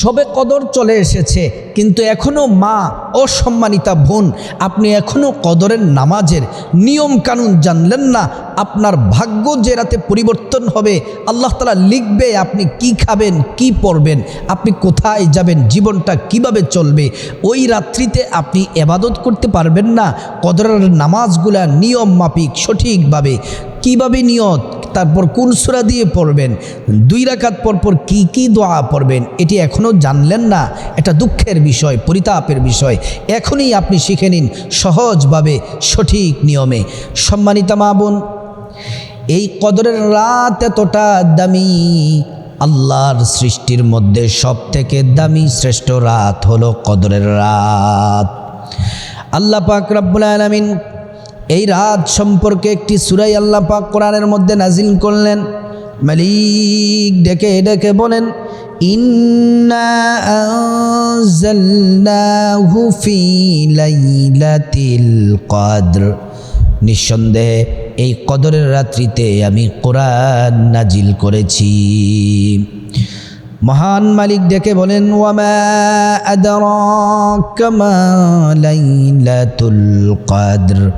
সবে কদর চলে এসেছে, কিন্তু এখনও মা অসম্মানিতা বোন। আপনি এখনও কদরের নামাজের নিয়ম কানুন জানলেন না আপনার ভাগ্য যে রাতে পরিবর্তন হবে, আল্লাহ তালা লিখবে আপনি কি খাবেন, কি পড়বেন আপনি কোথায় যাবেন, জীবনটা কীভাবে চলবে, ওই রাত্রিতে আপনি এবাদত করতে পারবেন না, কদরের নামাজগুলা নিয়ম মাফিক সঠিকভাবে। কীভাবে নিয়ত? তারপর কোন সুরা দিয়ে পড়বেন? দুই রাখাত পরপর পর কী কী দোয়া পড়বেন? এটি এখনও জানলেন না। এটা দুঃখের বিষয়, পরিতাপের বিষয়। এখনই আপনি শিখে নিন সহজভাবে সঠিক নিয়মে। সম্মানিতা মা বোন এই কদরের রাত এতটা দামি। আল্লাহর সৃষ্টির মধ্যে সব থেকে দামি শ্রেষ্ঠ রাত হলো কদরের রাত। আল্লাহ পাক রব্বুল আলমিন এই রাত সম্পর্কে একটি সুরাই আল্লাহ পাক কোরআনের মধ্যে নাজিল করলেন। মালিক ডেকে ডেকে বলেন নিঃসন্দেহে এই কদরের রাত্রিতে আমি কোরআন নাজিল করেছি। মহান মালিক ডেকে বলেন, ওয়ামা কদর।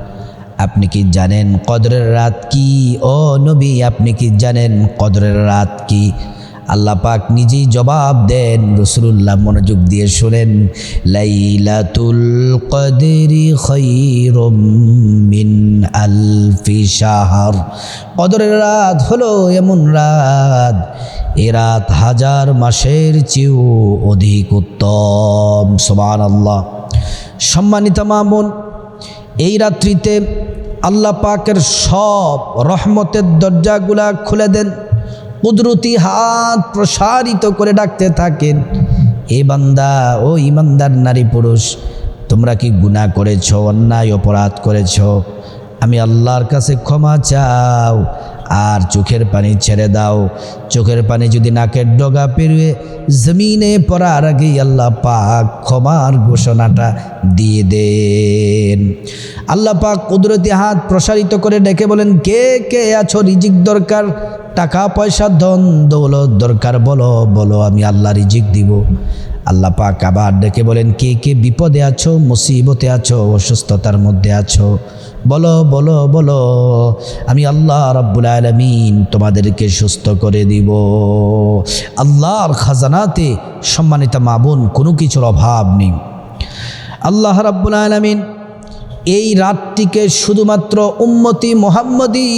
আপনি কি জানেন কদরের রাত কি? ও নবী, আপনি কি জানেন কদরের রাত কি? আল্লাহ পাক নিজেই জবাব দেন রসুল্লাহ মনোযোগ দিয়ে শোনেন, লাইলাতুল কদরি মিন আলফি শাহর। কদরের রাত হলো এমন রাত, এ রাত হাজার মাসের চেয়েও অধিক উত্তম সমান আল্লাহ সম্মানিত মামুন এই রাত্রিতে আল্লাহ পাকের সব রহমতের দরজাগুলা খুলে দেন। কুদরতি হাত প্রসারিত করে ডাকতে থাকেন। এ বান্দা, ও ইমানদার নারী পুরুষ, তোমরা কি গুণা করেছ, অন্যায়, অপরাধ করেছ? আমি আল্লাহর কাছে ক্ষমা চাও, আর চোখের পানি ছেড়ে দাও। চোখের পানি যদি নাকের ডগা পেরিয়ে জমিনে পড়ার আগেই আল্লাহ পাক ক্ষমার ঘোষণাটা দিয়ে দেন। আল্লাহ পাক কুদরতি হাত প্রসারিত করে ডেকে বলেন, কে কে আছো? রিজিক দরকার টাকা, পয়সা, ধন, দৌলত দরকার, বলো বলো, আমি আল্লাহ রিজিক দিব। আল্লাহ পাক আবার ডেকে বলেন, কে কে বিপদে আছো, মুসিবতে আছো, অসুস্থতার মধ্যে আছো? বলো বলো বলো, আমি আল্লাহ রব্বুল আলমিন তোমাদেরকে সুস্থ করে দিব। আল্লাহর খাজানাতে সম্মানিত মাবুন কোনো কিছুর অভাব নেই। আল্লাহ রব্বুল আলমিন এই রাতটিকে শুধুমাত্র উম্মতি মোহাম্মদী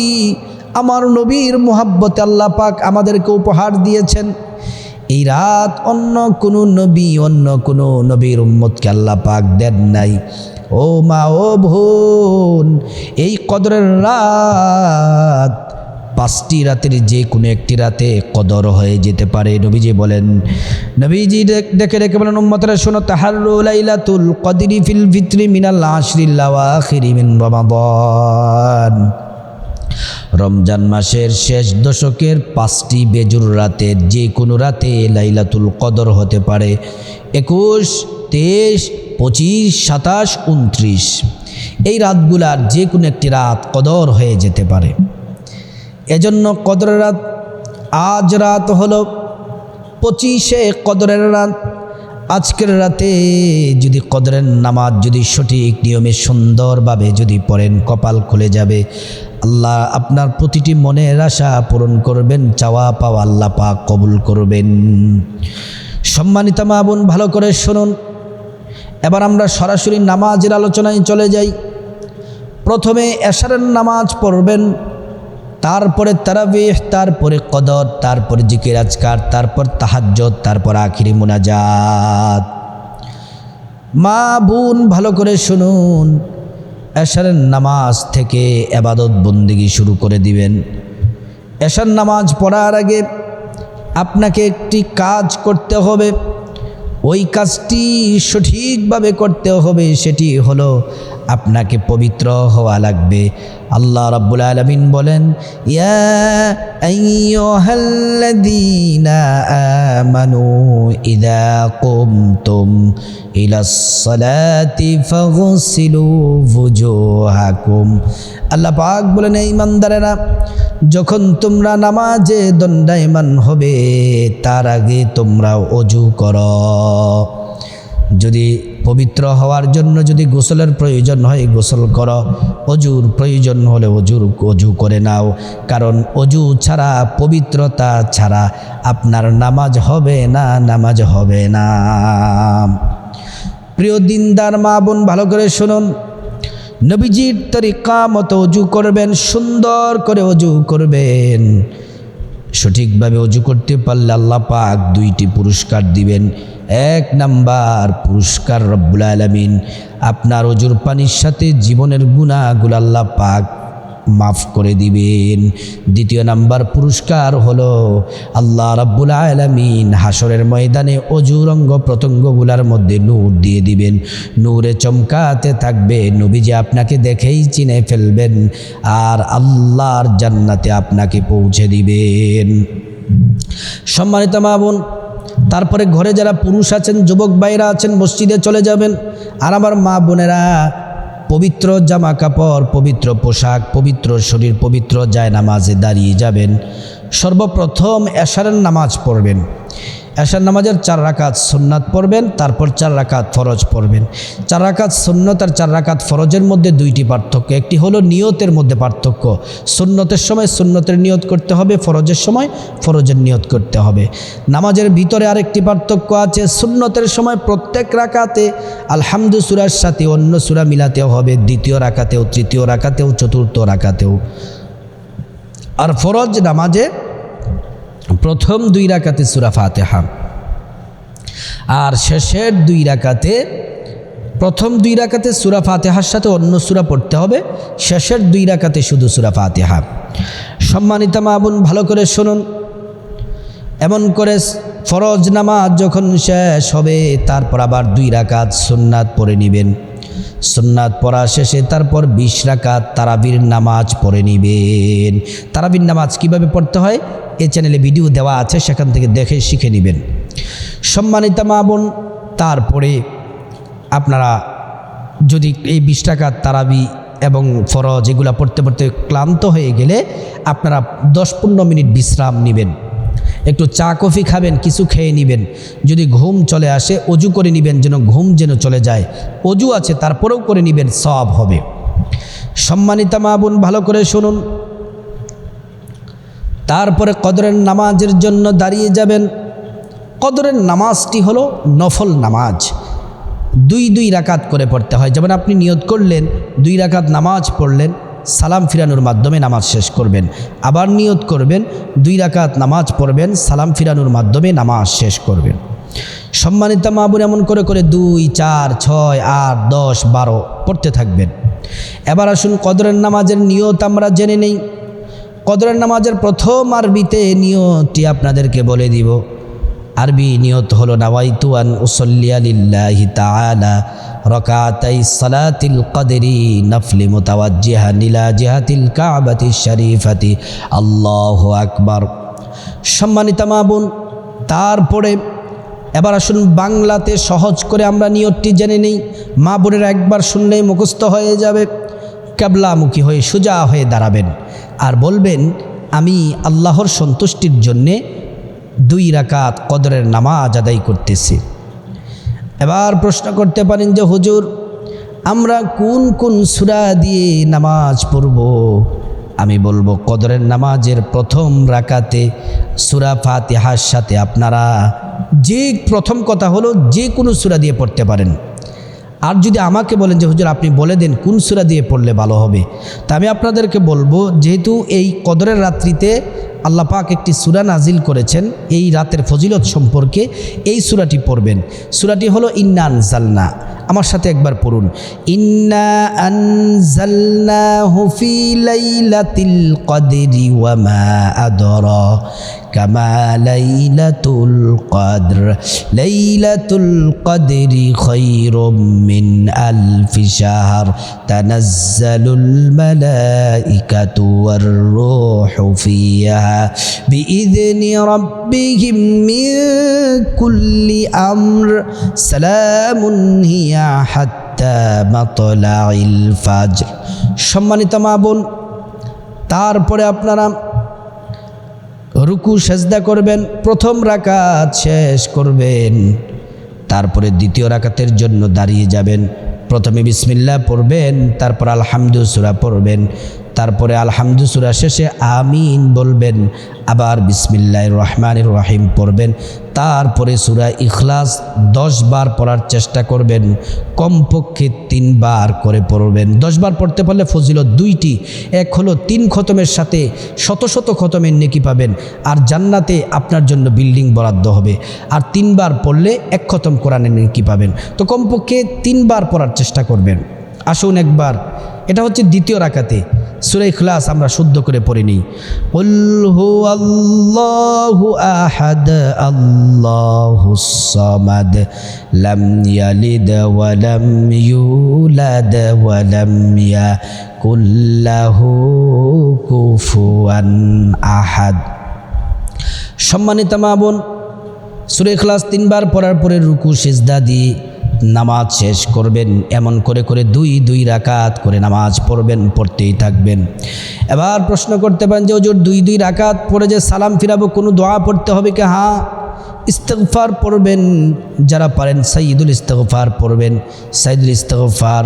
আমার নবীর মোহাব্বতে আল্লাহ পাক আমাদেরকে উপহার দিয়েছেন। এই রাত অন্য কোনো নবী, অন্য কোনো নবীর উম্মতকে আল্লাহ পাক দেন নাই। ও মা, ও বোন, এই কদরের রাত পাঁচটি রাতের যে কোনো একটি রাতে কদর হয়ে যেতে পারে, নবীজি বলেন। নবীজি দেখ- ডেকে বলেন, উম্মতরা শোনো তাহারু লাইলাতুল কদরি ফিল ফিত্রি মিনাল আশরিল আখিরি মিন রমাদান। রমজান মাসের শেষ দশকের পাঁচটি বেজুর রাতের যে কোনো রাতে লাইলাতুল কদর হতে পারে। একুশ, তেইশ, পঁচিশ, সাতাশ, উনত্রিশ। এই রাতগুলার যে কোনো একটি রাত কদর হয়ে যেতে পারে। এজন্য কদরের রাত আজ রাত হলো পঁচিশে কদরের রাত। আজকের রাতে যদি কদরের নামাজ যদি সঠিক নিয়মে সুন্দরভাবে যদি পড়েন, কপাল খুলে যাবে। আল্লাহ আপনার প্রতিটি মনের আশা পূরণ করবেন, চাওয়া পাওয়া আল্লাহ পাক কবুল করবেন। সম্মানিতা মা বোন, ভালো করে শুনুন। এবার আমরা সরাসরি নামাজের আলোচনায় চলে যাই। প্রথমে এশারের নামাজ পড়বেন। তারপরে তারাবিহ, তারপরে কদর, তারপরে জিকির আজকার তারপর তাহাজ্জত তারপর আখিরি মুনাজাত। মা, বোন, ভালো করে শুনুন। এশারের নামাজ থেকে এবাদত বন্দিগি শুরু করে দিবেন। এশার নামাজ পড়ার আগে আপনাকে একটি কাজ করতে হবে। ওই কাজটি সঠিকভাবে করতে হবে, সেটি হলো আপনাকে পবিত্র হওয়া লাগবে। আল্লাহ রাব্বুল আলামিন বলেন আমানু ইযা কুমতুম ইলাস সালাতি ফাগসিলু ফুজুহাকুম। আল্লাহ পাক বলেন, এই ইমানদারেরা, যখন তোমরা নামাজে দণ্ডায়মান হবে, তার আগে তোমরা অজু করো। যদি পবিত্র হওয়ার জন্য যদি গোসলের প্রয়োজন হয়, গোসল করো। অজুর প্রয়োজন হলে অজুর অজু করে নাও। কারণ অজু ছাড়া, পবিত্রতা ছাড়া আপনার নামাজ হবে না, নামাজ হবে না। প্রিয় দিনদার মা বোন, ভালো করে শুনুন। নবীজির তরিকা মতো অজু করবেন, সুন্দর করে অজু করবেন। সঠিকভাবে অজু করতে পারলে আল্লাহ পাক দুইটি পুরস্কার দিবেন। এক নাম্বার পুরস্কার রব্বুল আলমিন। আপনার অজুর পানির সাথে জীবনের গুণাগুলো আল্লাহ পাক মাফ করে দিবেন। দ্বিতীয় নাম্বার পুরস্কার হলো আল্লাহ রাব্বুল আলমিন হাসরের ময়দানে অজুর অঙ্গ প্রত্যঙ্গগুলার মধ্যে নূর দিয়ে দিবেন। নূরে চমকাতে থাকবে, নবীজি আপনাকে দেখেই চিনে ফেলবেন আর আল্লাহর জান্নাতে আপনাকে পৌঁছে দিবেন। সম্মানিত মা বোন, তারপরে ঘরে যারা পুরুষ আছেন, যুবক ভাইরা আছেন, মসজিদে চলে যাবেন। আর আমার মা বোনেরা পবিত্র জামা কাপড়, পবিত্র পোশাক, পবিত্র শরীর, পবিত্র যায় নামাজে দাঁড়িয়ে যাবেন। সর্বপ্রথম এশারের নামাজ পড়বেন। এশার নামাজের চার রাকাত সুন্নাত পড়বেন, তারপর চার রাকাত ফরজ পড়বেন। চার রাকাত সুন্নত আর চার রাকাত ফরজের মধ্যে দুইটি পার্থক্য। একটি হলো নিয়তের মধ্যে পার্থক্য। সুন্নতের সময় সুন্নতের নিয়ত করতে হবে, ফরজের সময় ফরজের নিয়ত করতে হবে। নামাজের ভিতরে আরেকটি পার্থক্য আছে, সুন্নতের সময় প্রত্যেক রাকাতে আলহামদু সুরার সাথে অন্য সুরা মিলাতেও হবে, দ্বিতীয় রাকাতেও, তৃতীয় রাকাতেও, চতুর্থ রাকাতেও। আর ফরজ নামাজে প্রথম দুই রাকাতে সুরা ফাতেহা। আর শেষের দুই রাকাতে, প্রথম দুই রাকাতে সুরা ফাতেহার সাথে অন্য সুরা পড়তে হবে, শেষের দুই রাকাতে শুধু সুরা ফাতেহা। সম্মানিত মাবুন ভালো করে শুনুন। এমন করে ফরজ নামাজ যখন শেষ হবে, তারপর আবার দুই রাকাত সুন্নাত পড়ে নেবেন। সুন্নাত পড়া শেষে তারপর বিশ রাকাত তারাবির নামাজ পড়ে নেবেন। তারাবির নামাজ কীভাবে পড়তে হয়? এ চ্যানেলে ভিডিও দেওয়া আছে, সেখান থেকে দেখে শিখে নেবেন। সম্মানিত মা বোন, তারপরে আপনারা যদি এই বিশ টাকার তারাবি এবং ফরজ এগুলা পড়তে পড়তে ক্লান্ত হয়ে গেলে আপনারা দশ পনেরো মিনিট বিশ্রাম নেবেন। একটু চা, কফি খাবেন, কিছু খেয়ে নেবেন। যদি ঘুম চলে আসে, অজু করে নেবেন, যেন ঘুম যেন চলে যায়। অজু আছে, তারপরেও করে নেবেন সব হবে। সম্মানিতা মা বোন, ভালো করে শুনুন। তারপরে কদরের নামাজের জন্য দাঁড়িয়ে যাবেন। কদরের নামাজটি হলো নফল নামাজ। দুই দুই রাকাত করে পড়তে হয়। যেমন আপনি নিয়ত করলেন, দুই রাকাত নামাজ পড়লেন সালাম ফিরানোর মাধ্যমে নামাজ শেষ করবেন। আবার নিয়ত করবেন, দুই রাকাত নামাজ পড়বেন, সালাম ফিরানোর মাধ্যমে নামাজ শেষ করবেন। সম্মানিত মাহবুর এমন করে করে দুই, চার, ছয়, আট, দশ, বারো পড়তে থাকবেন। এবার আসুন কদরের নামাজের নিয়ত আমরা জেনে নেই। কদরের নামাজের প্রথম আরবিতে নিয়তটি আপনাদেরকে বলে দিব। আরবি নিয়ত হলো আকবার। সম্মানিত মাবুন তারপরে এবার আসুন বাংলাতে সহজ করে আমরা নিয়তটি জেনে নেই। মা বোনেরা একবার শুনলেই মুখস্থ হয়ে যাবে। ক্যাবলামুখী হয়ে সোজা হয়ে দাঁড়াবেন। আর বলবেন, আমি আল্লাহর সন্তুষ্টির জন্যে দুই রাকাত কদরের নামাজ আদায় করতেছে। এবার প্রশ্ন করতে পারেন যে, হুজুর, আমরা কোন কোন সুরা দিয়ে নামাজ পড়ব? আমি বলব, কদরের নামাজের প্রথম রাকাতে সুরা ফাতিহার সাথে আপনারা যে প্রথম কথা হলো যে কোনো সুরা দিয়ে পড়তে পারেন। আর যদি আমাকে বলেন যে, হুজুর, আপনি বলে দেন, কোন সুরা দিয়ে পড়লে ভালো হবে? তা আমি আপনাদেরকে বলব, যেহেতু এই কদরের রাত্রিতে আল্লাহ পাক একটি সুরা নাজিল করেছেন, এই রাতের ফজিলত সম্পর্কে এই সুরাটি পড়বেন। সুরাটি হলো, ইন্না আনজালনা। আমার সাথে একবার পড়ুন। ইন্না আনজালনাহু ফি লাইলাতিল কদরি ওয়া মা আদরা। লাইলাতুল কদর, লাইলাতুল কদরি খায়রুম মিন আলফি শাহর, তানাজ্জালুল মালাইকাতু ওয়ার রূহু ফিহা বিইذনি রাব্বিহিম মিন কুল্লি আমর, সালামুন হিয়া হাত্তা মাতলাইল ফাজর। সম্মানিত মা বোন, তারপরে আপনারা রুকু সেজদা করবেন, প্রথম রাকাত শেষ করবেন। তারপরে দ্বিতীয় রাকাতের জন্য দাঁড়িয়ে যাবেন। প্রথমে বিসমিল্লা পড়বেন, তারপর আলহামদুসুরা পড়বেন। তারপরে আলহামদু সুরা শেষে আমিন বলবেন, আবার বিসমিল্লাহ রহমানির রহিম পড়বেন, তারপরে সুরা ইখলাস দশ বার পড়ার চেষ্টা করবেন, কমপক্ষে তিনবার করে পড়বেন। দশবার পড়তে পারলে ফজিলত দুইটি, এক হলো তিন খতমের সাথে শত শত খতমের নেকি পাবেন, আর জান্নাতে আপনার জন্য বিল্ডিং বরাদ্দ হবে। আর তিনবার পড়লে এক খতম কোরআনের নেকি পাবেন। তো কমপক্ষে তিনবার পড়ার চেষ্টা করবেন। আসুন একবার, এটা হচ্ছে দ্বিতীয় রাকাতে। সুরে ইখলাস আমরা শুদ্ধ করে পড়ে নিই। আল্লাহু আহাদ, আল্লাহু কুফুয়ান আহাদ। সম্মানিত মা বোন, সুরে ইখলাস তিনবার পড়ার পরে রুকু, সিজদা দিয়ে নামাজ শেষ করবেন, এমন করে করে দুই দুই রাকাত করে নামাজ পড়বেন, পড়তেই থাকবেন। এবার প্রশ্ন করতে পারেন যে ওজোর দুই দুই রাকাত পড়ে যে সালাম ফিরাবো, কোনো দোয়া পড়তে হবে কি? হ্যাঁ ইস্তফার পড়বেন, যারা পারেন সাইদুল ইস্তফার পড়বেন সঈদুল ইস্তগফার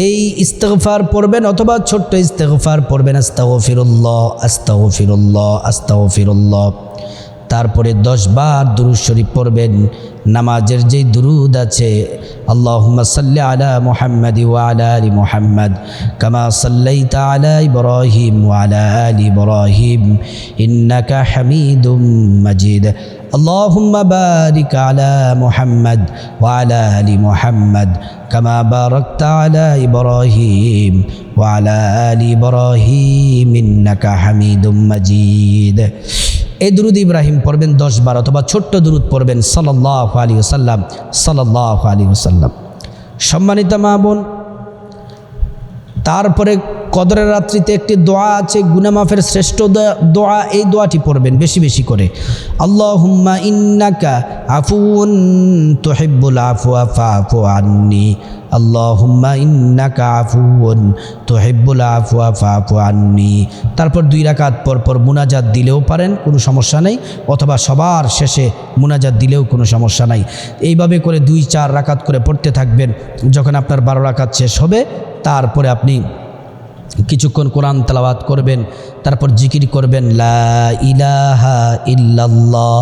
এই ইস্তফার পড়বেন অথবা ছোট্ট ইস্তফার পড়বেন আস্তাও ফিরুল্লাহ আস্তাও ফিরুল্লাহ আস্তাও ফিরুল্লাহ তারপরে দশ বার দুরুদ শরীফ পড়বেন নামাজের যেই দুরুদ আছে আল্লাহুম্মা সাল্লি আলা মুহাম্মাদ ওয়া আলা আলি মুহাম্মাদ কামা সাল্লাইতা আলা ইব্রাহিম ওয়া আলা আলি ইব্রাহিম ইন্নাকা হামিদুম মাজিদ اللهم بارك على محمد وعلى ال محمد كما باركت على ابراهيم وعلى ال ابراهيم انك حميد مجيد এই দুরুদ ইব্রাহিম পড়বেন দশ বার অথবা ছোট্ট দুরুদ পড়বেন সাল্লাহ আলী ওসাল্লাম সাল্লাহ আলী ওসাল্লাম সম্মানিত মা বোন, তারপরে কদরের রাত্রিতে একটি দোয়া আছে গুনামাফের শ্রেষ্ঠ দোয়া- এই দোয়াটি পড়বেন বেশি বেশি করে। আল্লাহ হুম্মা ইন্নাকা আফুন তোহেব্বুল আফুয়া ফাফু আন্নি। আল্লাহ হুম্মা ইন্নাকা আফুন তোহেব্বুল আফুয়া ফাফু আন্নি। তারপর দুই রাকাত পর পর মুনাজাত দিলেও পারেন, কোনো সমস্যা নেই, অথবা সবার শেষে মুনাজাত দিলেও কোনো সমস্যা নাই। এইভাবে করে দুই চার রাকাত করে পড়তে থাকবেন, যখন আপনার বারো রাকাত শেষ হবে, তারপরে আপনি কিছুক্ষণ কোরআন তেলাওয়াত করবেন, তারপর জিকির করবেন, লা ইলাহা ইল্লাল্লাহ,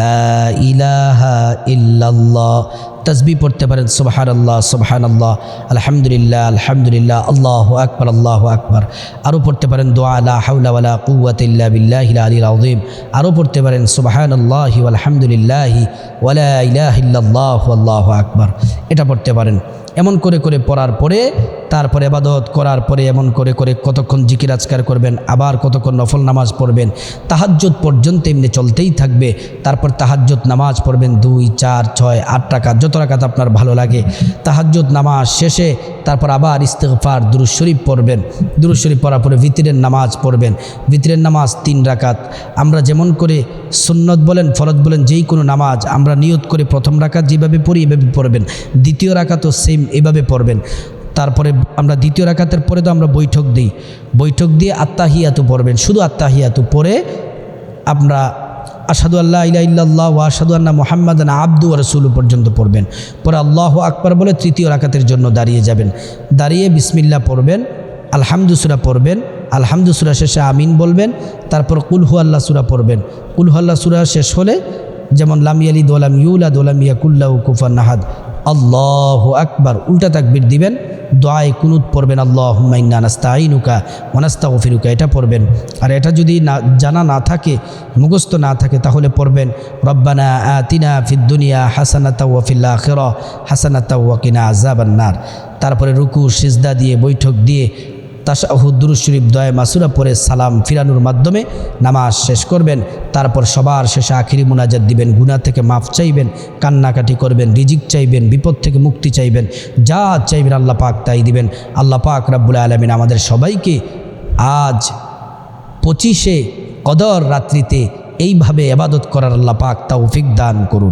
লা ইলাহা ইল্লাল্লাহ। তসবি পড়তে পারেন সুবহান আল্লাহ সুবহান আল্লাহ আলহামদুলিল্লাহ আলহামদুলিল্লাহ, আল্লাহ আকবর আল্লাহ আকবর। আরও পড়তে পারেন, দোয়া লা হাউলা ওয়ালা কুওয়াতিল্লা বিল্লাহিল আলিল আরও পড়তে পারেন সুবহান আল্লাহি আলহামদুলিল্লাহি আল্লাহু আকবর। এটা পড়তে পারেন। এমন করে করে পড়ার পরে, তারপরে আবাদত করার পরে এমন করে করে কতক্ষণ জিকির আজকার করবেন, আবার কতক্ষণ নফল নামাজ পড়বেন, তাহাজ্জুদ পর্যন্ত এমনি চলতেই থাকবে, তারপর তাহাজ্জুদ নামাজ পড়বেন দুই, চার, ছয়, আট টাকা যত রাকাত আপনার ভালো লাগে। তাহাজ্জুদ নামাজ শেষে তারপর আবার ইস্তেফার দুরুজ শরীফ পড়বেন। দুরুজ শরীফ পড়ার পরে ভিতরের নামাজ পড়বেন। ভিতরের নামাজ তিন রাকাত। আমরা যেমন করে সুন্নত বলেন, ফরজ বলেন, যেই কোনো নামাজ আমরা নিয়ত করে প্রথম রাকাত যেভাবে পড়ি এভাবে পড়বেন। দ্বিতীয় রাকাতও সেম এভাবে পড়বেন। তারপরে আমরা দ্বিতীয় রাকাতের পরে তো আমরা বৈঠক দিই। বৈঠক দিয়ে আত্মাহিয়াতু পড়বেন। শুধু আত্মাহিয়াতু পড়ে আমরা আসাদু আল্লাহ ইলা ইল্লাল্লাহ ও আসাদু আন্না মোহাম্মদ আনা আব্দু রসুল পর্যন্ত পড়বেন। পরে আল্লাহ আকবর বলে তৃতীয় রাকাতের জন্য দাঁড়িয়ে যাবেন। দাঁড়িয়ে বিসমিল্লা পড়বেন আলহামদুসুরা পড়বেন আলহামদুসুরা শেষে আমিন বলবেন, তারপর কুলহু আল্লাহ সুরা পড়বেন। কুলহু আল্লাহ সুরা শেষ হলে যেমন লামিয়ালি দোলাম ইউলা দোলাম ইয়াকুল্লাহ কুফার নাহাদ আল্লাহ আকবার, উল্টা তাকবির দিবেন, দোয়ায় কুনুত পড়বেন আল্লাহ হুম্মাইন্না নাস্তাইনুকা ওনাস্তা গফিরুকা এটা পড়বেন। আর এটা যদি না, জানা না থাকে, মুখস্থ না থাকে, তাহলে পড়বেন, রব্বানা আতিনা ফিদ্দুনিয়া হাসানাতা ওয়াফিল্লা খের হাসানাতা ওয়াকিনা আজাবান্নার তারপরে রুকু, সিজদা দিয়ে, বৈঠক দিয়ে তাশাহুদ্দুর শরীফ দয়া মাসুরা পরে সালাম ফিরানোর মাধ্যমে নামাজ শেষ করবেন। তারপর সবার শেষে আখিরি মুনাজাত দিবেন, গুনাহ থেকে মাফ চাইবেন, কান্নাকাটি করবেন, রিজিক চাইবেন, বিপদ থেকে মুক্তি চাইবেন, যা চাইবেন আল্লাহ পাক তাই দিবেন। আল্লাহ পাক রাব্বুল আলমিন আমাদের সবাইকে আজ পঁচিশে কদর রাত্রিতে এইভাবে এবাদত করার আল্লাহ পাক তৌফিক দান করুন।